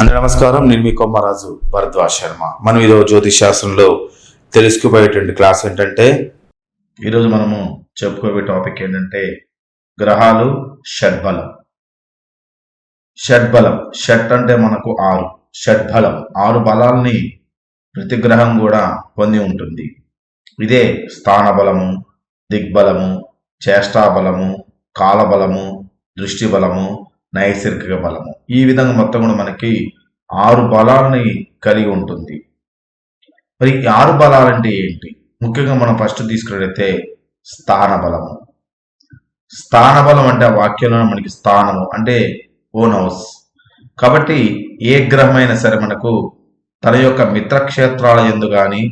అందరి నమస్కారం. నేను మీ కొమ్మరాజు భరద్వాజ్ శర్మ. మనం ఈరోజు జ్యోతిష్ శాస్త్రంలో తెలుసుకుపోయేటువంటి క్లాస్ ఏంటంటే ఈరోజు మనము చెప్పుకోబోయే టాపిక్ ఏంటంటే గ్రహాలు షడ్బలం. షడ్బలం. షట్ అంటే మనకు ఆరు. షడ్బలం. ఆరు బలాల్ని ప్రతి గ్రహం కూడా పొంది ఉంటుంది. ఇదే స్థాన బలము దిగ్బలము చేష్టాబలము కాలబలము దృష్టి బలము నైసర్గిక బలము. ఈ విధంగా మొత్తం కూడా మనకి ఆరు బలాలని కలిగి ఉంటుంది. మరి ఈ ఆరు బలాలంటే ఏంటి? ముఖ్యంగా మనం ఫస్ట్ తీసుకున్నట్లయితే స్థాన బలము. స్థాన బలం అంటే ఆ వాక్యంలో మనకి స్థానము అంటే ఓన్ హౌస్ కాబట్టి ఏ గ్రహమైనా సరే మనకు తన యొక్క మిత్రక్షేత్రాల ఎందు కానీ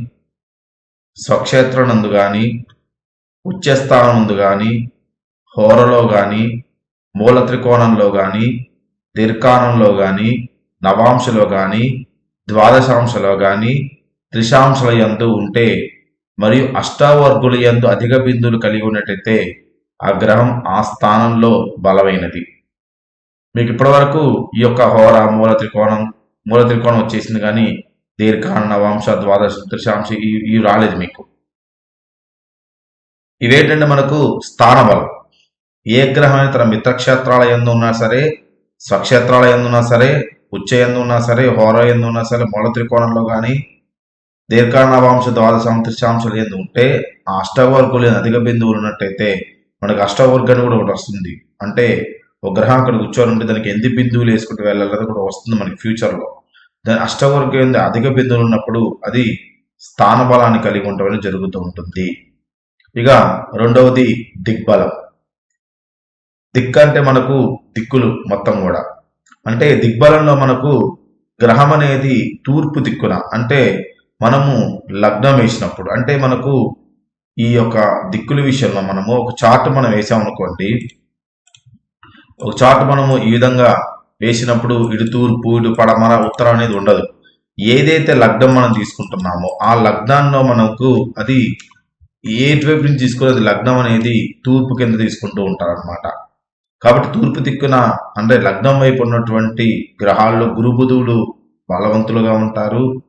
స్వక్షేత్రం నందు కానీ ఉచ్చస్థానం నందు కానీ హోరలో కానీ మూల త్రికోణంలో కానీ దీర్ఘానంలో కానీ నవాంశలో కానీ ద్వాదశాంశలో కానీ త్రిశాంశల యందు ఉంటే మరియు అష్టావర్గుల యందు అధిక బిందువులు కలిగి ఉన్నట్టయితే ఆ గ్రహం ఆ స్థానంలో బలమైనది. మీకు ఇప్పటివరకు ఈ యొక్క హోర మూల త్రికోణం మూల త్రికోణం వచ్చేసింది కానీ దీర్ఘాన నవాంశ ద్వాదశ త్రిశాంశ ఇవి రాలేదు మీకు. ఇవేంటంటే మనకు స్థాన బలం ఏ గ్రహమైన తన మిత్రక్షేత్రాల ఎందు ఉన్నా సరే స్వక్షేత్రాల ఎందున్నా సరే ఉచ్చ ఎందున్నా సరే హోర ఎందున్నా సరే మూల త్రికోణంలో కానీ దీర్ఘానవాంశ ద్వాదశాం త్రిశాంశాలు ఎందు ఉంటే ఆ అష్టవర్గులు అధిక బిందువులు ఉన్నట్టయితే మనకు అష్టవర్గం కూడా ఒకటి వస్తుంది. అంటే ఒక గ్రహం అక్కడ కూర్చొని ఉంటే దానికి ఎన్ని బిందువులు వేసుకుంటూ వెళ్ళాలనేది కూడా వస్తుంది మనకి ఫ్యూచర్లో. దాని అష్టవర్గం ఎందు అధిక బిందువులు ఉన్నప్పుడు అది స్థాన బలాన్ని కలిగి ఉండడం జరుగుతూ ఉంటుంది. ఇక రెండవది దిగ్బలం. దిక్కు అంటే మనకు దిక్కులు మొత్తం కూడా. అంటే దిగ్బలంలో మనకు గ్రహం అనేది తూర్పు దిక్కున అంటే మనము లగ్నం వేసినప్పుడు అంటే మనకు ఈ యొక్క దిక్కుల విషయంలో మనము ఒక చార్ట్ మనం వేసామనుకోండి ఒక చార్ట్ మనము ఈ విధంగా వేసినప్పుడు ఇటు తూర్పు ఇటు పడమర ఉత్తరం అనేది ఉండదు. ఏదైతే లగ్నం మనం తీసుకుంటున్నామో ఆ లగ్నాల్లో మనకు అది ఏటువైపు నుంచి తీసుకునేది లగ్నం అనేది తూర్పు కింద తీసుకుంటూ ఉంటారనమాట కాబట్టి తూర్పు దిక్కున అంటే లగ్నం వైపు ఉన్నటువంటి గ్రహాల్లో గురుబుధువులు బలవంతులుగా ఉంటారు.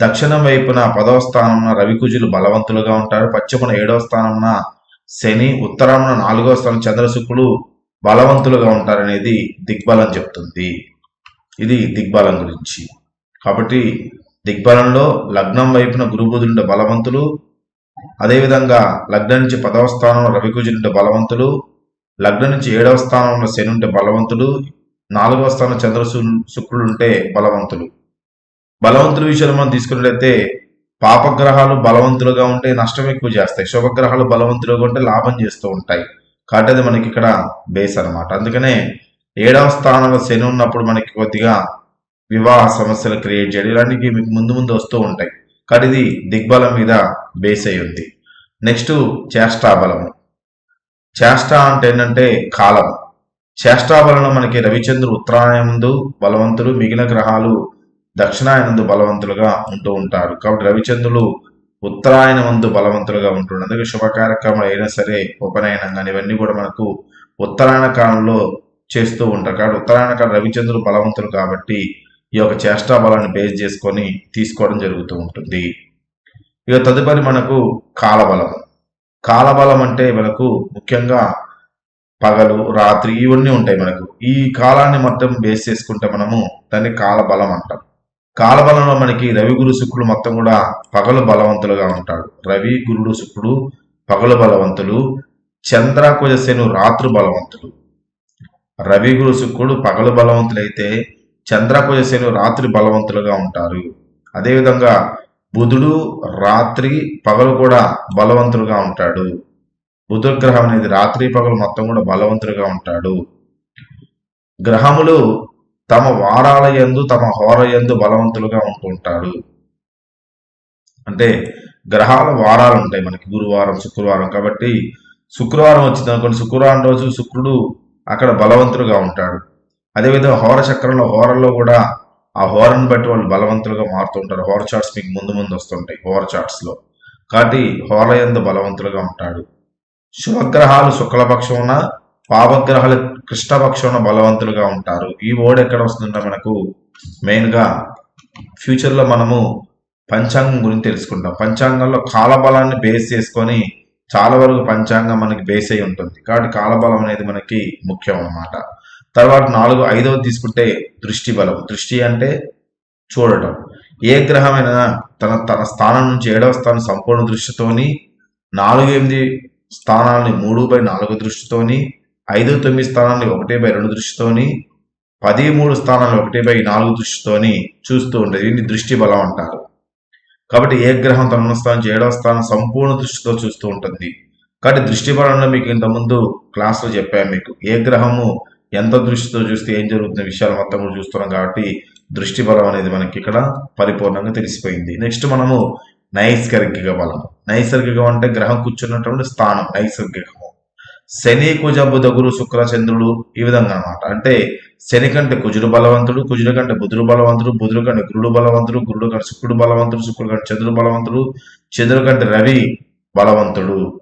దక్షిణం వైపున పదవ స్థానంన రవికుజులు బలవంతులుగా ఉంటారు. పశ్చిమన ఏడవ స్థానంన శని ఉత్తరాన నాలుగవ స్థానం చంద్రశుక్రులు బలవంతులుగా ఉంటారనేది దిగ్బలం చెప్తుంది. ఇది దిగ్బలం గురించి. కాబట్టి దిగ్బలంలో లగ్నం వైపున గురు బలవంతులు అదేవిధంగా లగ్నం నుంచి పదవ స్థానంలో రవికుజులుండే బలవంతులు లగ్నం నుంచి ఏడవ స్థానంలో శని ఉంటే బలవంతులు నాలుగవ స్థానం చంద్ర శుక్రుడు ఉంటే బలవంతులు బలవంతుల విషయంలో మనం తీసుకున్నట్లయితే పాపగ్రహాలు బలవంతులుగా ఉంటే నష్టం ఎక్కువ చేస్తాయి. శుభగ్రహాలు బలవంతులుగా ఉంటే లాభం చేస్తూ ఉంటాయి. కాబట్టి అది మనకి ఇక్కడ బేస్ అన్నమాట. అందుకనే ఏడవ స్థానంలో శని ఉన్నప్పుడు మనకి కొద్దిగా వివాహ సమస్యలు క్రియేట్ చేయడం ఇలాంటివి మీకు ముందు ముందు వస్తూ ఉంటాయి. కాబట్టి ఇది దిగ్బలం మీద బేస్ అయి ఉంది. నెక్స్ట్ చేష్టాబలము. చేష్ట అంటే ఏంటంటే కాలం. చేష్టాబలంలో మనకి రవిచంద్రుడు ఉత్తరాయణందు బలవంతులు మిగిలిన గ్రహాలు దక్షిణాయనందు బలవంతులుగా ఉంటూ ఉంటారు. కాబట్టి రవిచంద్రులు ఉత్తరాయణ వంతు బలవంతులుగా ఉంటుండే. అందుకే శుభ కార్యక్రమాలు అయినా సరే ఉపనయనం కానీ ఇవన్నీ కూడా మనకు ఉత్తరాయణ కాలంలో చేస్తూ ఉంటారు. కాబట్టి ఉత్తరాయణ కాలం రవిచంద్రులు బలవంతులు కాబట్టి ఈ యొక్క చేష్టా బలాన్ని బేస్ చేసుకొని తీసుకోవడం జరుగుతూ ఉంటుంది. ఇక తదుపరి మనకు కాలబలం. కాలబలం అంటే మనకు ముఖ్యంగా పగలు రాత్రి ఇవన్నీ ఉంటాయి మనకు. ఈ కాలాన్ని మొత్తం బేస్ చేసుకుంటే మనము దాన్ని కాలబలం అంటాం. కాలబలంలో మనకి రవి గురు శుక్రుడు మొత్తం కూడా పగలు బలవంతులుగా ఉంటాడు రవి గురుడు శుక్రుడు పగలు బలవంతులు. చంద్ర కుజసేను రాత్రు బలవంతులు. రవి గురు శుక్రుడు పగలు బలవంతులైతే చంద్ర కుజసేను రాత్రి బలవంతులుగా ఉంటారు. అదేవిధంగా బుధుడు రాత్రి పగలు కూడా బలవంతులుగా ఉంటాడు. బుధగ్రహం అనేది రాత్రి పగలు మొత్తం కూడా బలవంతులుగా ఉంటాడు. గ్రహములు తమ వారాల యందు తమ హోర యందు బలవంతులుగా ఉంటుంటాడు. అంటే గ్రహాల వారాలు ఉంటాయి మనకి. గురువారం శుక్రవారం కాబట్టి శుక్రవారం వచ్చింది అనుకోండి. శుక్రవారం రోజు శుక్రుడు అక్కడ బలవంతులుగా ఉంటాడు. అదేవిధంగా హోర చక్రంలో హోరల్లో కూడా ఆ హోరను బట్టి వాళ్ళు బలవంతులుగా మారుతుంటారు హోర చార్ట్స్ మీకు ముందు ముందు వస్తుంటాయి హోర్ చార్ట్స్లో కాబట్టి హోర యందు బలవంతులుగా ఉంటాడు. శుభగ్రహాలు శుక్లపక్షమున పాపగ్రహాలు కృష్ణపక్షమున బలవంతులుగా ఉంటారు. ఈ ఓడ్ ఎక్కడ వస్తుందంటే మనకు మెయిన్గా ఫ్యూచర్లో మనము పంచాంగం గురించి తెలుసుకుంటాం. పంచాంగంలో కాలబలాన్ని బేస్ చేసుకొని చాలా వరకు పంచాంగం మనకి బేస్ అయి ఉంటుంది. కాబట్టి కాలబలం అనేది మనకి ముఖ్యం అన్నమాట. తర్వాత నాలుగు ఐదవది తీసుకుంటే దృష్టి బలం. దృష్టి అంటే చూడటం. ఏ గ్రహమైనా తన తన స్థానం నుంచి ఏడవ స్థానం సంపూర్ణ దృష్టితోని నాలుగు ఎనిమిది స్థానాలని మూడు బై నాలుగు దృష్టితోని ఐదు తొమ్మిది స్థానాన్ని ఒకటి బై రెండు దృష్టితోని పది మూడు స్థానాలు ఒకటి బై నాలుగు దృష్టితోని చూస్తూ ఉంటుంది దీన్ని దృష్టి బలం అంటారు. కాబట్టి ఏ గ్రహం తన స్థానం ఏడవ స్థానం సంపూర్ణ దృష్టితో చూస్తూ ఉంటుంది. కాబట్టి దృష్టి బలంలో మీకు ఇంతకుముందు క్లాస్లో చెప్పాను మీకు. ఏ గ్రహము ఎంత దృష్టితో చూస్తే ఏం జరుగుతున్న విషయాలు మొత్తం కూడా చూస్తున్నాం కాబట్టి దృష్టి బలం అనేది మనకి ఇక్కడ పరిపూర్ణంగా తెలిసిపోయింది. నెక్స్ట్ మనము నైసర్గిక బలం నైసర్గికం అంటే గ్రహం కూర్చున్నటువంటి స్థానం నైసర్గికము. శని కుజ బుధ గురు శుక్ర చంద్రుడు ఈ విధంగా అన్నమాట. అంటే శని కంటే కుజుడు బలవంతుడు కుజుడు కంటే బుధుడు బలవంతుడు బుధుడు కంటే గురుడు బలవంతుడు గురుడు కంటే శుక్రుడు బలవంతుడు శుక్రుడు కంటే చంద్రుడు బలవంతుడు చంద్రుడు కంటే రవి బలవంతుడు.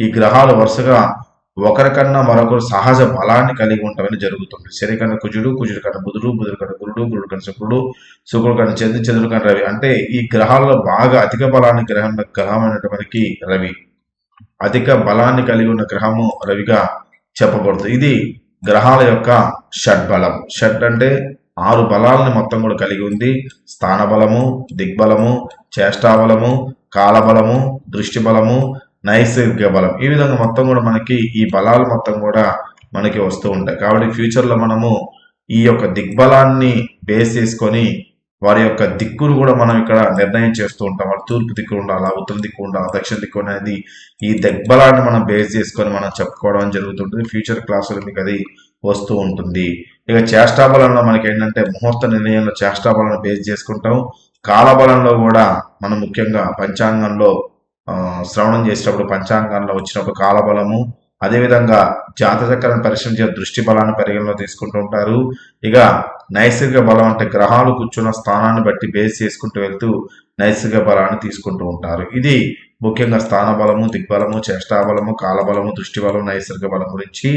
ఈ గ్రహాలు వరుసగా ఒకరికన్నా మరొకరు సహజ బలాన్ని కలిగి ఉండటమని జరుగుతుంది. శని కుజుడు కుజుడు కన్నా బుధుడు బుధుడు కన్నా గురుడు గురుడు కన్నా శుక్రుడు శుక్రుడు కన్నా చంద్రు చంద్రుడు కన్నా రవి. అంటే ఈ గ్రహాలలో బాగా అధిక బలాన్ని గ్రహం గ్రహం అనేటప్పటికి రవి. అధిక బలాన్ని కలిగి ఉన్న గ్రహము రవిగా చెప్పబడుతుంది. ఇది గ్రహాల యొక్క షడ్బలం. షడ్ అంటే ఆరు బలాలను మొత్తం కూడా కలిగి ఉంది. స్థాన బలము దిగ్బలము చేష్టాబలము కాలబలము దృష్టి బలము నైసర్గిక బలం. ఈ విధంగా మొత్తం కూడా మనకి ఈ బలాలు మొత్తం కూడా మనకి వస్తూ ఉంటాయి. కాబట్టి ఫ్యూచర్లో మనము ఈ యొక్క దిగ్బలాన్ని బేస్ చేసుకొని వారి యొక్క దిక్కును కూడా మనం ఇక్కడ నిర్ణయం చేస్తూ ఉంటాం. వాళ్ళు తూర్పు దిక్కు ఉండాలా ఉత్తర దిక్కు ఉండాలా దక్షిణ దిక్కు అనేది ఈ దిగ్బలాన్ని మనం బేస్ చేసుకొని మనం చెప్పుకోవడం జరుగుతుంటుంది. ఫ్యూచర్ క్లాసులు మీకు అది వస్తూ ఉంటుంది. ఇక చేష్టాబలంలో మనకి ఏంటంటే ముహూర్త నిర్ణయంలో చేష్టాబలాన్ని బేస్ చేసుకుంటాం. కాలబలంలో కూడా మనం ముఖ్యంగా పంచాంగంలో శ్రవణం చేసేటప్పుడు పంచాంగంలో వచ్చినప్పుడు కాలబలము అదేవిధంగా జాతచక్రాన్ని పరిశీలించే దృష్టి బలాన్ని పరిగణలో తీసుకుంటూ ఉంటారు. ఇక నైసర్గిక బలం అంటే గ్రహాలు కూర్చున్న స్థానాన్ని బట్టి బేస్ చేసుకుంటూ వెళ్తూ నైసర్గిక బలాన్ని తీసుకుంటూ ఉంటారు. ఇది ముఖ్యంగా స్థాన బలము దిగ్బలము చేష్టాబలము కాలబలము దృష్టి బలం నైసర్గిక బలం గురించి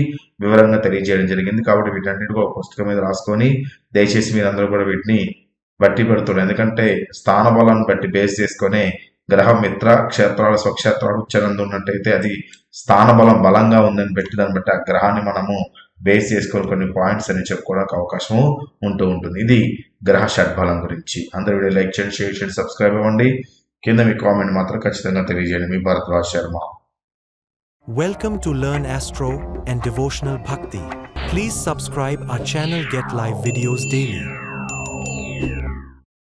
వివరంగా తెలియజేయడం జరిగింది. కాబట్టి వీటన్నిటి ఒక పుస్తకం మీద రాసుకొని దయచేసి మీరందరూ కూడా వీటిని బట్టి పెడుతున్నారు. ఎందుకంటే స్థాన బలాన్ని బట్టి బేస్ చేసుకొని గ్రహం మిత్ర క్షేత్రాలు స్వక్షేత్రాలు ఉచ్చనందు ఉన్నట్టయితే అది స్థానబలం బలంగా ఉందని పెట్టి దాన్ని బట్టి ఆ గ్రహాన్ని మనము బేస్ చేసుకొని కొన్ని పాయింట్స్ అని చెప్పుకోవడానికి అవకాశం ఉంటూ ఉంటుంది. ఇది గ్రహ షడ్బలం గురించి. అందరూ వీడియో లైక్ చేయండి షేర్ చేయండి సబ్స్క్రైబ్ అవ్వండి కింద మీ కామెంట్ మాత్రం ఖచ్చితంగా తెలియజేయండి. మీ Bharadwaj Sharma. Welcome to learn astro and devotional భక్తి please subscribe our channel get live videos daily